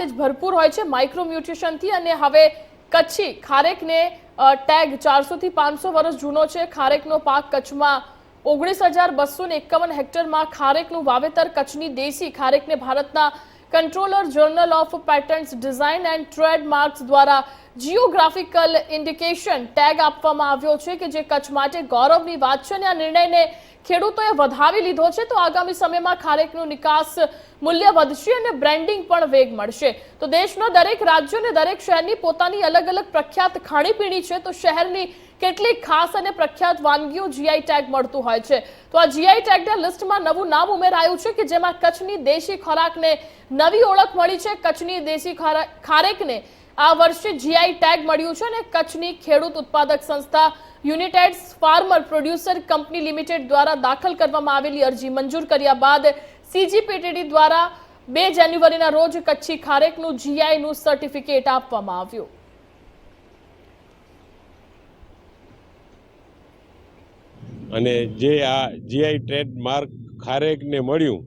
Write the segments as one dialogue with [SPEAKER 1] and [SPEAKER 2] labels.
[SPEAKER 1] જાતે જ ભરપૂર હોય છે માઇક્રોમ્યુટ્રિશનથી અને હવે કચ્છી ખારેકને ટેગ ચારસોથી પાંચસો વર્ષ જૂનો છે. ખારેકનો પાક કચ્છમાં ઓગણીસ હજાર બસો ને એકાવન હેક્ટરમાં ખારેકનું વાવેતર કચ્છની દેશી ખારેકને ભારતના controller general of patents design and trademarks દ્વારા જીઓગ્રાફિકલ ઇન્ડિકેશન ટેગ આપવામાં આવ્યો છે કે જે કચ્છ માટે ગૌરવની વાત છે અને આ નિર્ણયને ખેડૂતોએ વધાવી લીધો છે. તો આગામી સમયમાં ખારેકનું નિકાસ મૂલ્ય વધશે અને બ્રેન્ડિંગ પણ વેગ મળશે. તો દેશના દરેક રાજ્ય અને દરેક શહેરની પોતાની અલગ અલગ પ્રખ્યાત ખાણીપીણી છે. તો શહેરની કેટલીક ખાસ અને પ્રખ્યાત વાનગીઓ જીઆઈ ટેગ મળતું હોય છે. તો આ જીઆઈ ટેગના લિસ્ટમાં નવું નામ ઉમેરાયું છે કે જેમાં કચ્છની દેશી ખોરાકને નવી ઓળખ મળી છે. કચ્છની દેશી ખોરા- ખારેકને આ વર્ષે જીઆઈ ટેગ મળ્યું છે અને કચ્છની ખેડૂત ઉત્પાદક સંસ્થા united farmer producer company limited દ્વારા દાખલ કરવામાં આવેલી અરજી મંજૂર કર્યા બાદ સીજીપીટીડી દ્વારા બે જાન્યુઆરીના રોજ કચ્છી ખારેકનું જીઆઈનું સર્ટિફિકેટ આપવામાં આવ્યું.
[SPEAKER 2] અને જે આ જીઆઈ ટ્રેડ માર્ક ખારેકને મળ્યું,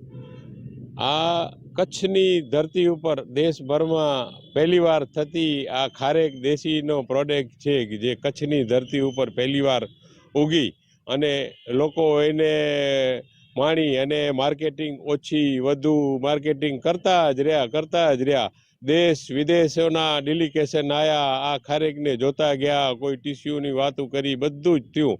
[SPEAKER 2] આ કચ્છની ધરતી ઉપર દેશભરમાં પહેલીવાર થતી આ ખારેક દેશીનો પ્રોડક્ટ છે કે જે કચ્છની ધરતી ઉપર પહેલીવાર ઉગી અને લોકો એને માણી અને માર્કેટિંગ ઓછી વધુ માર્કેટિંગ કરતા જ રહ્યા, કરતા જ રહ્યા. દેશ વિદેશોના ડેલિકેશન આવ્યા આ ખારેકને જોતા ગયા, કોઈ ટીસ્યુની વાતો કરી, બધું જ થયું.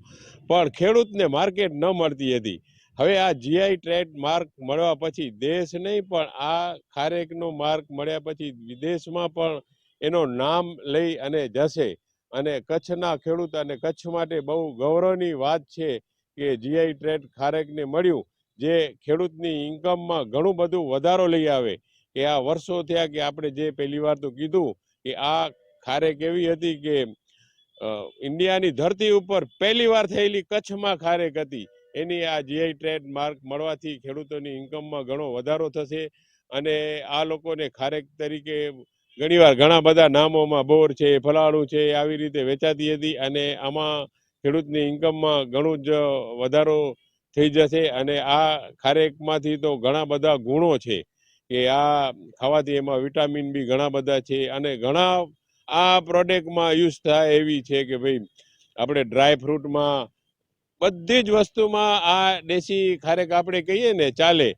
[SPEAKER 2] પણ ખેડૂતને માર્કેટ ન મળતી હતી. હવે આ જીઆઈ ટ્રેડ માર્ક મળવા પછી દેશ નહીં, પણ આ ખારેકનો માર્ક મળ્યા પછી વિદેશમાં પણ એનો નામ લઈ અને જશે. અને કચ્છના ખેડૂત અને કચ્છ માટે બહુ ગૌરવની વાત છે કે જીઆઈ ટ્રેડ ખારેકને મળ્યું, જે ખેડૂતની ઇન્કમમાં ઘણું બધું વધારો લઈ આવે. કે આ વર્ષો થયા કે આપણે જે પહેલી વાર તો કીધું કે આ ખારેક એવી હતી કે ઇન્ડિયાની ધરતી ઉપર પહેલી વાર થયેલી કચ્છમાં ખારેક હતી. એની આ જીઆઈ ટ્રેડ માર્ક મળવાથી ખેડૂતોની ઇન્કમમાં ઘણો વધારો થશે અને આ લોકોને ખારેક તરીકે ઘણીવાર ઘણા બધા નામોમાં બોર છે, ફલાણું છે, આવી રીતે વેચાતી હતી અને આમાં ખેડૂતની ઇન્કમમાં ઘણું જ વધારો થઈ જશે અને આ ખારેકમાંથી તો ઘણા બધા ગુણો છે કે આ ખાવાથી એમાં વિટામિન બી ઘણા બધા છે અને ઘણા આ પ્રોડક્ટમાં યુઝ થાય એવી છે કે ભાઈ, આપણે ડ્રાય ફ્રૂટમાં બધી જ વસ્તુમાં આ દેશી ખારેક આપણે કહીએ ને, ચાલે.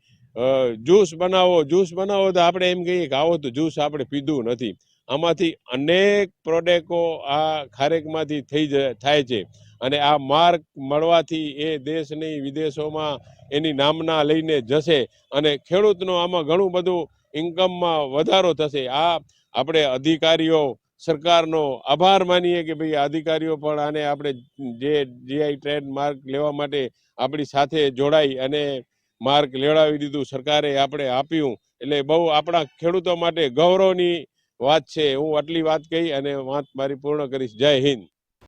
[SPEAKER 2] જ્યુસ બનાવો જ્યુસ બનાવો તો આપણે એમ કહીએ કે આવો તો જ્યુસ આપણે પીધું નથી. આમાંથી અનેક પ્રોડક્ટો આ ખારેકમાંથી થઈ થાય છે. અને આ માર્ક મળવાથી એ દેશની વિદેશોમાં એની નામના લઈને જશે અને ખેડૂતનો આમાં ઘણું બધું ઇન્કમમાં વધારો થશે. આ આપણે અધિકારીઓ સરકારનો આભાર માનીએ કે ભાઈ અધિકારીઓ પણ આને આપણે જે જીઆઈ ટ્રેડ માર્ક લેવા માટે આપણી સાથે જોડાઈ અને માર્ક લેવડાવી દીધું, સરકારે આપણે આપ્યું. એટલે બહુ આપણા ખેડૂતો માટે ગૌરવની વાત છે, હું આટલી વાત કહી અને વાત મારી પૂર્ણ કરીશ. જય હિન્દ.